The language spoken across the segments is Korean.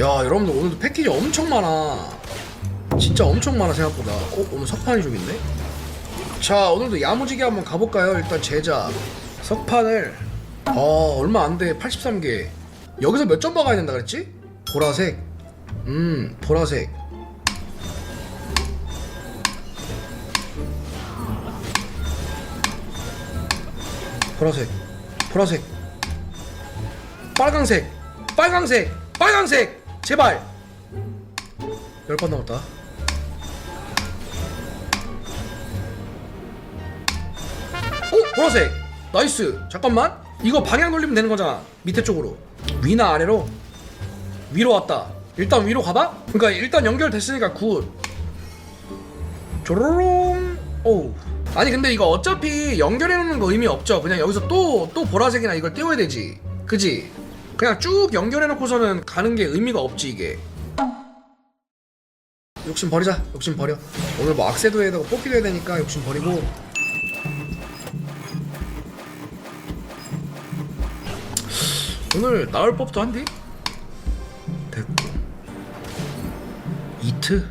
야 여러분들 오늘도 패키지 엄청 많아. 진짜 엄청 많아 생각보다. 어? 오늘 석판이 좀 있네? 자 오늘도 야무지게 한번 가볼까요? 일단 제작 석판을. 어 얼마 안돼. 83개. 여기서 몇 점 박아야 된다 그랬지? 보라색. 음 보라색. 보라색. 보라색. 빨강색. 빨강색. 빨강색 제발! 10번 남았다. 어? 보라색! 나이스! 잠깐만. 이거 방향 돌리면 되는 거잖아. 밑에 쪽으로. 위나 아래로. 위로 왔다. 일단 위로 가봐. 그러니까 일단 연결됐으니까 굿. 조로롱. 오. 아니 근데 이거 어차피 연결해 놓는 거 의미 없죠. 그냥 여기서 또 또 보라색이나 이걸 띄워야 되지. 그지 그냥 쭉 연결해 놓고서는 가는 게 의미가 없지 이게. 욕심 버리자. 욕심 버려. 오늘 뭐 악세도 해야 되고 뽑기도 해야 되니까 욕심 버리고. 오늘 나올 법도 한데? 됐고. 이트?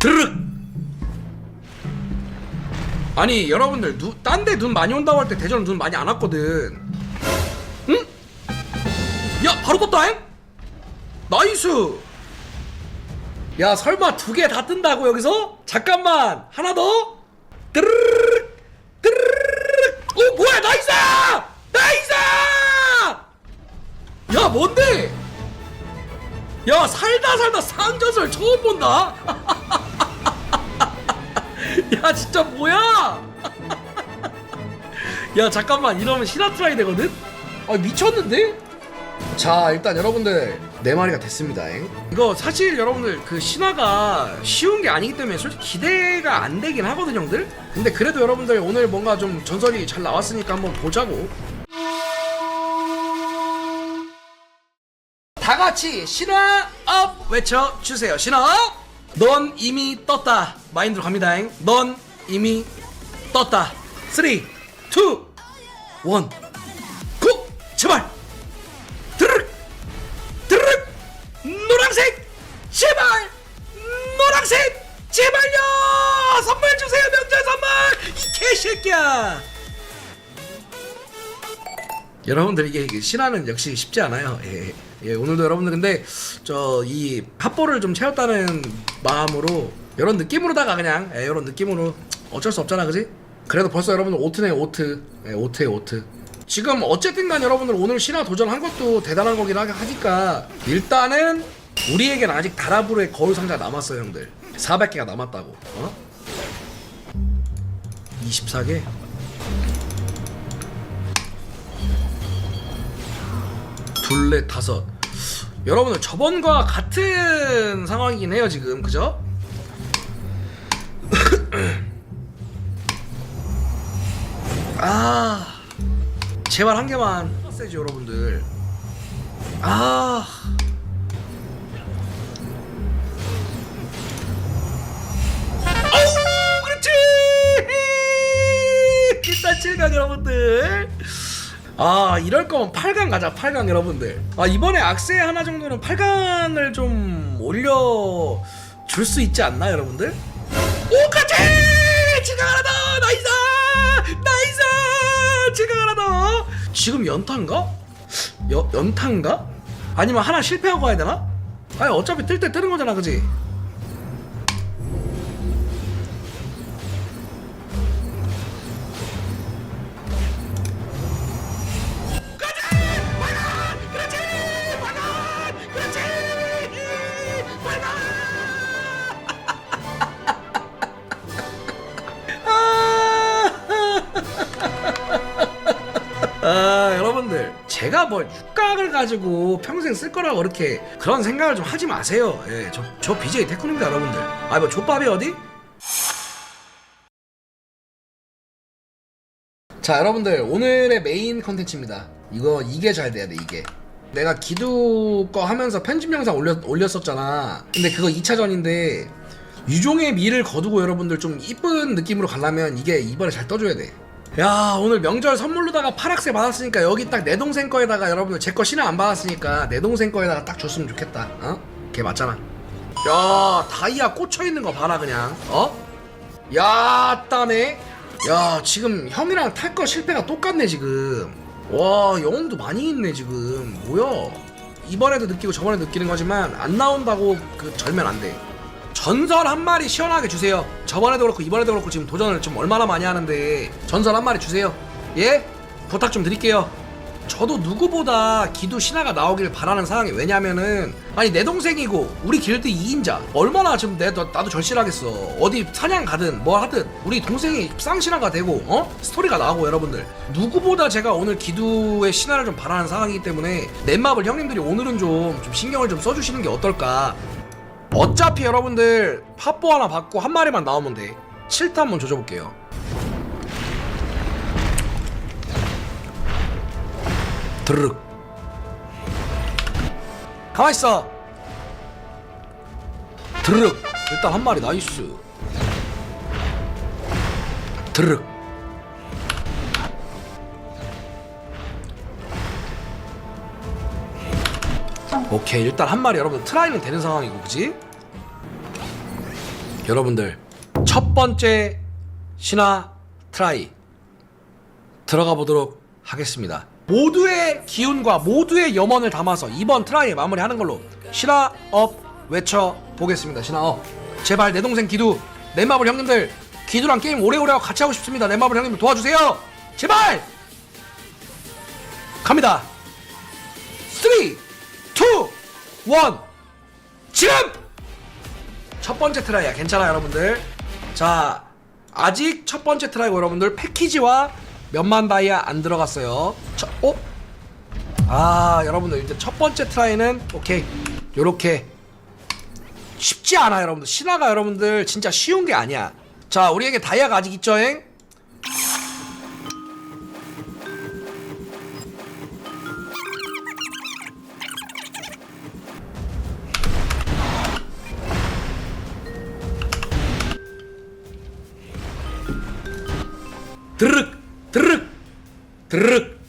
드르륵 아니 여러분들 딴 데 눈 많이 온다고 할 때 대전은 눈 많이 안 왔거든. 응? 야 바로 떴다잉? 나이스! 야 설마 두 개 다 뜬다고 여기서? 잠깐만 하나 더? 드르륵! 드르륵! 오 뭐야 나이스! 나이스! 야 뭔데? 야 살다 살다 상전설 처음 본다 야 진짜 뭐야? 야 잠깐만. 이러면 시나트라이 되거든? 아 미쳤는데? 자 일단 여러분들 네 마리가 됐습니다 잉. 이거 사실 여러분들 그 신화가 쉬운 게 아니기 때문에 솔직히 기대가 안 되긴 하거든 형들? 근데 그래도 여러분들 오늘 뭔가 좀 전설이 잘 나왔으니까 한번 보자고. 다 같이 신화 업 외쳐주세요. 신화 업! 넌 이미 떴다. 마인드로 갑니다 잉. 넌 이미 떴다. 3 2 1 고! 제발! 드르륵! 드르륵! 노란색! 제발! 노란색! 제발요! 선물 주세요 명절 선물! 이 개새끼야! 여러분들 이게 신화는 역시 쉽지 않아요. 예, 예 오늘도 여러분들 근데 저이 합보를 좀 채웠다는 마음으로 이런 느낌으로다가 그냥 예, 이런 느낌으로 어쩔 수 없잖아 그지? 그래도 벌써 여러분들 오트네 오트. 예, 오트에 오트. 지금 어쨌든 간 여러분들 오늘 신화 도전한 것도 대단한 거긴 하- 하니까 일단은 우리에겐 아직 다라브르의 거울 상자 남았어요 형들. 400개가 남았다고. 어? 24개? 둘넷 다섯 여러분들 저번과 같은 상황이긴 해요 지금. 그죠? 아 제발 한 개만 세지 여러분들. 아. 아우 그렇지! 일단 7강 여러분들 아 이럴 거면 8강 가자 8강 여러분들 아 이번에 악세 하나 정도는 8강을 좀 올려 줄 수 있지 않나 여러분들 오 그렇지 7강 하나 더 나이스 나이스 7강 하나 더 지금 연타인가? 여, 연타인가? 아니면 하나 실패하고 가야 되나? 아니 어차피 뜰 때 뜨는 거잖아 그지? 여러분들 제가 뭐 육각을 가지고 평생 쓸 거라고 그렇게 그런 생각을 좀 하지 마세요. 예, 저, 저 BJ 테크노입니다, 여러분들. 아, 뭐 족밥이 어디? 자 여러분들 오늘의 메인 컨텐츠입니다 이거 이게 잘 돼야 돼 이게 내가 기두 거 하면서 편집 영상 올렸, 올렸었잖아 근데 그거 2차전인데 유종의 미를 거두고 여러분들 좀 이쁜 느낌으로 가려면 이게 이번에 잘 떠줘야 돼 야 오늘 명절 선물로다가 파락새 받았으니까 여기 딱 내 동생 거에다가 여러분들 제 거 신화 안 받았으니까 내 동생 거에다가 딱 줬으면 좋겠다. 어? 걔 맞잖아. 야 다이아 꽂혀있는 거 봐라 그냥. 어? 야 따네. 야 지금 형이랑 탈 거 실패가 똑같네 지금. 와 영웅도 많이 있네 지금. 뭐야? 이번에도 느끼고 저번에도 느끼는 거지만 안 나온다고 그 절면 안돼 전설 한 마리 시원하게 주세요. 저번에도 그렇고 이번에도 그렇고 지금 도전을 좀 얼마나 많이 하는데 전설 한 마리 주세요. 예? 부탁 좀 드릴게요. 저도 누구보다 기도 신화가 나오길 바라는 상황이 왜냐면은 아니 내 동생이고 우리 길드 2인자 얼마나 지금 내 너- 나도 절실하겠어 어디 사냥 가든 뭐 하든 우리 동생이 쌍신화가 되고 어 스토리가 나오고 여러분들 누구보다 제가 오늘 기도의 신화를 좀 바라는 상황이기 때문에 넷마블 형님들이 오늘은 좀, 좀 신경을 좀 써주시는 게 어떨까 어차피 여러분들 팝보 하나 받고 한 마리만 나오면 돼. 7타 한번 조져볼게요. 드르륵. 가만있어. 드르륵. 일단 한 마리 나이스. 드르륵. 오케이 일단 한 마리 여러분 트라이는 되는 상황이고 그지? 여러분들 첫 번째 신화 트라이 들어가 보도록 하겠습니다. 모두의 기운과 모두의 염원을 담아서 이번 트라이 마무리하는 걸로 신화 업 외쳐 보겠습니다. 신화 업. 제발 내 동생 기두 넷마블 형님들 기두랑 게임 오래오래 하고 같이 하고 싶습니다. 넷마블 형님들 도와주세요. 제발! 갑니다. 3, 2, 1 지금! 첫 번째 트라이야. 괜찮아 여러분들? 자 아직 첫 번째 트라이고 여러분들 패키지와 몇만 다이아 안 들어갔어요. 저, 어? 아 여러분들 이제 첫 번째 트라이는 오케이. 요렇게. 쉽지 않아 여러분들. 신화가 여러분들 진짜 쉬운 게 아니야. 자 우리에게 다이아가 아직 있죠잉? 드르륵.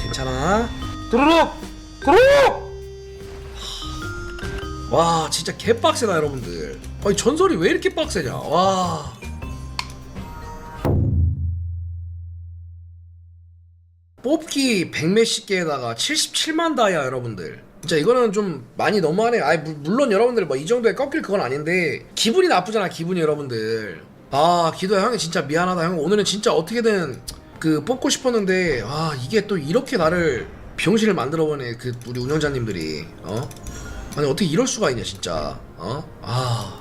괜찮아? 드르륵! 드르륵! 와 진짜 개빡세다 여러분들. 아니 전설이 왜 이렇게 빡세냐? 와. 뽑기 100몇십 개에다가 77만 다이아 여러분들. 진짜 이거는 좀 많이 너무하네요 아니 물- 물론 여러분들 뭐 이 정도에 꺾일 그건 아닌데 기분이 나쁘잖아 기분이 여러분들. 아 기도야 형이 진짜 미안하다. 형 오늘은 진짜 어떻게든 그 뽑고 싶었는데 아 이게 또 이렇게 나를 병신을 만들어버네 그 우리 운영자님들이 어? 아니 어떻게 이럴 수가 있냐 진짜 어? 아